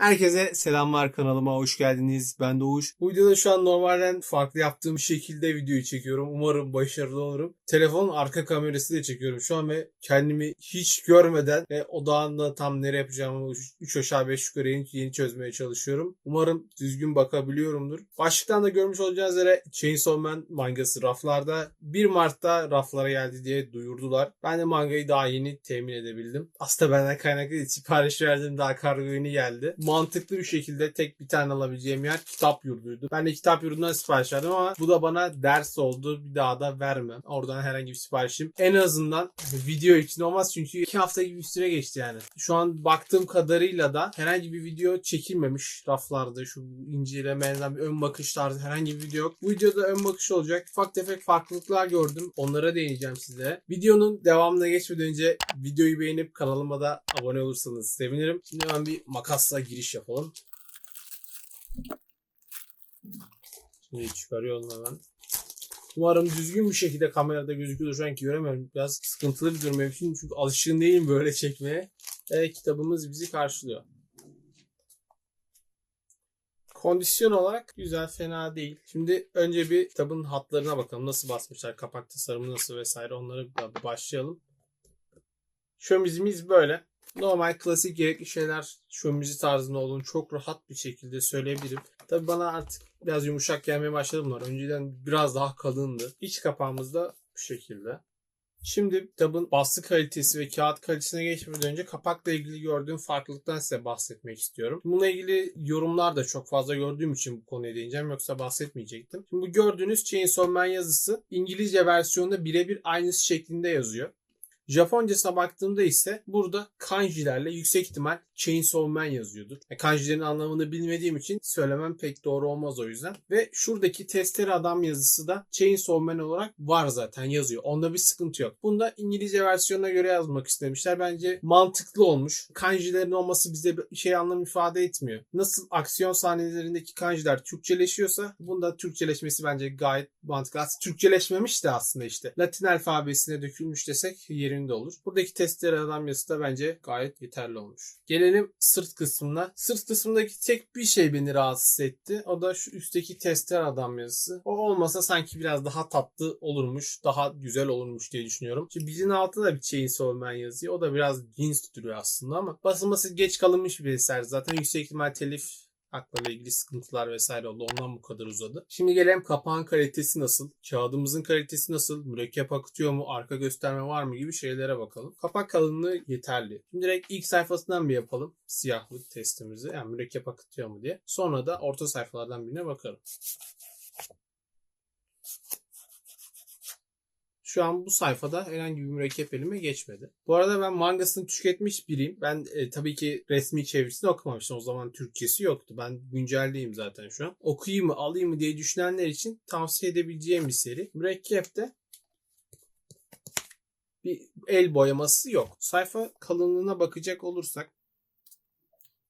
Herkese selamlar kanalıma hoş geldiniz. Ben Doğuş. Bu videoda şu an normalden farklı yaptığım şekilde videoyu çekiyorum. Umarım başarılı olurum. Telefonun arka kamerası da çekiyorum şu an ve kendimi hiç görmeden ve odağında tam nereye yapacağımı 3 aşağı 5 yukarı yeni, yeni çözmeye çalışıyorum. Umarım düzgün bakabiliyorumdur. Başlıktan da görmüş olacağınız üzere Chainsaw Man mangası raflarda 1 Mart'ta raflara geldi diye duyurdular. Ben de mangayı daha yeni temin edebildim. Aslında benden kaynaklı. Sipariş verdim daha kargo yeni geldi. Mantıklı bir şekilde tek bir tane alabileceğim yer kitap yurduydu. Ben de kitap yurdundan sipariş verdim ama bu da bana ders oldu. Bir daha da vermem. Oradan herhangi bir siparişim. En azından video için olmaz çünkü 2 hafta gibi bir süre geçti yani. Şu an baktığım kadarıyla da herhangi bir video çekilmemiş raflarda. Şu incelemelerden bir ön bakış tarzı herhangi bir video yok. Bu videoda ön bakış olacak. Ufak tefek farklılıklar gördüm. Onlara değineceğim size. Videonun devamına geçmeden önce videoyu beğenip kanalıma da abone olursanız sevinirim. Şimdi hemen bir makasla giriş yapalım. Şimdi çıkarıyorum hemen. Umarım düzgün bir şekilde kamerada gözüküyor. Şu anki göremiyorum. Biraz sıkıntılı bir durum benim. Çünkü alışkın değilim böyle çekmeye. E, kitabımız bizi karşılıyor. Kondisyon olarak güzel fena değil. Şimdi önce bir kitabın hatlarına bakalım. Nasıl basmışlar, kapak tasarımı nasıl vesaire onları bir başlayalım. Şömizimiz böyle. Normal klasik gerekli şeyler şömizi tarzında olduğunu çok rahat bir şekilde söyleyebilirim. Tabi bana artık biraz yumuşak gelmeye başladı bunlar. Önceden biraz daha kalındı. İç kapağımız da bu şekilde. Şimdi kitabın baskı kalitesi ve kağıt kalitesine geçmeden önce kapakla ilgili gördüğüm farklılıktan size bahsetmek istiyorum. Bununla ilgili yorumlar da çok fazla gördüğüm için bu konuya değineceğim yoksa bahsetmeyecektim. Şimdi bu gördüğünüz Chainsaw Man yazısı İngilizce versiyonda birebir aynısı şeklinde yazıyor. Japoncasına baktığımda ise burada kanjilerle yüksek ihtimal Chainsaw Man yazıyordur. Yani kanjilerin anlamını bilmediğim için söylemem pek doğru olmaz o yüzden. Ve şuradaki testere adam yazısı da Chainsaw Man olarak var zaten yazıyor. Onda bir sıkıntı yok. Bunda İngilizce versiyonuna göre yazmak istemişler. Bence mantıklı olmuş. Kanjilerin olması bize bir şey anlam ifade etmiyor. Nasıl aksiyon sahnelerindeki kanjiler Türkçeleşiyorsa bunda Türkçeleşmesi bence gayet mantıklı. Aslında Türkçeleşmemiş de aslında işte. Latin alfabesine dökülmüş desek yerinde olur. Buradaki testere adam yazısı da bence gayet yeterli olmuş. Gelelim sırt kısmına. Sırt kısmındaki tek bir şey beni rahatsız etti. O da şu üstteki tester adam yazısı. O olmasa sanki biraz daha tatlı olurmuş. Daha güzel olurmuş diye düşünüyorum. Şimdi bizim altında da bir Chainsaw Man yazıyor. O da biraz cins duruyor aslında ama basılması geç kalınmış bir eser. Zaten yüksek ihtimal telif haklarla ilgili sıkıntılar vesaire oldu. Ondan bu kadar uzadı. Şimdi gelelim kapağın kalitesi nasıl? Kağıdımızın kalitesi nasıl? Mürekkep akıtıyor mu? Arka gösterme var mı? gibi şeylere bakalım. Kapak kalınlığı yeterli. Şimdi direkt ilk sayfasından bir yapalım. Siyahlık testimizi. Yani mürekkep akıtıyor mu diye. Sonra da orta sayfalardan birine bakalım. Şu an bu sayfada herhangi bir mürekkep elime geçmedi. Bu arada ben mangasını tüketmiş biriyim. Ben e, tabii ki resmi çevirisini okumamıştım. O zaman Türkçesi yoktu. Ben güncelliyim zaten şu an. Okuyayım mı alayım mı diye düşünenler için tavsiye edebileceğim bir seri. Mürekkepte bir el boyaması yok. Sayfa kalınlığına bakacak olursak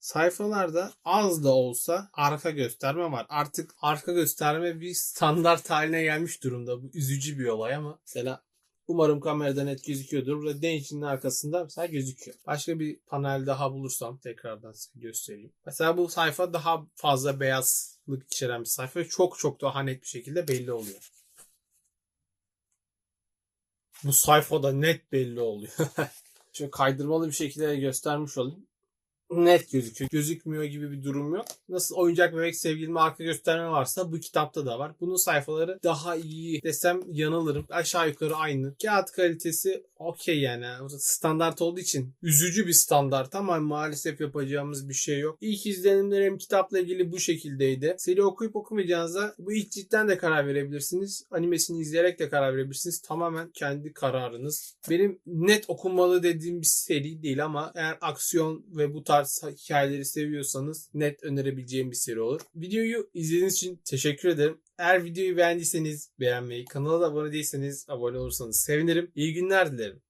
sayfalarda az da olsa arka gösterme var. Artık arka gösterme bir standart haline gelmiş durumda. Bu üzücü bir olay ama mesela umarım kameradan net gözüküyordur. Burada Denizci'nin arkasında mesela gözüküyor. Başka bir panel daha bulursam tekrardan size göstereyim. Mesela bu sayfa daha fazla beyazlık içeren bir sayfa. Çok çok daha net bir şekilde belli oluyor. Bu sayfada net belli oluyor. Şöyle kaydırmalı bir şekilde göstermiş olayım net gözüküyor. Gözükmüyor gibi bir durum yok. Nasıl oyuncak bebek sevgilime arka gösterme varsa bu kitapta da var. Bunun sayfaları daha iyi desem yanılırım. Aşağı yukarı aynı. Kağıt kalitesi okey yani. Standart olduğu için üzücü bir standart ama maalesef yapacağımız bir şey yok. İlk izlenimlerim kitapla ilgili bu şekildeydi. Seri okuyup okumayacağınıza bu ilk cidden de karar verebilirsiniz. Animesini izleyerek de karar verebilirsiniz. Tamamen kendi kararınız. Benim net okunmalı dediğim bir seri değil ama eğer aksiyon ve bu tarz hikayeleri seviyorsanız net önerebileceğim bir seri olur. Videoyu izlediğiniz için teşekkür ederim. Eğer videoyu beğendiyseniz beğenmeyi, kanala da abone değilseniz abone olursanız sevinirim. İyi günler dilerim.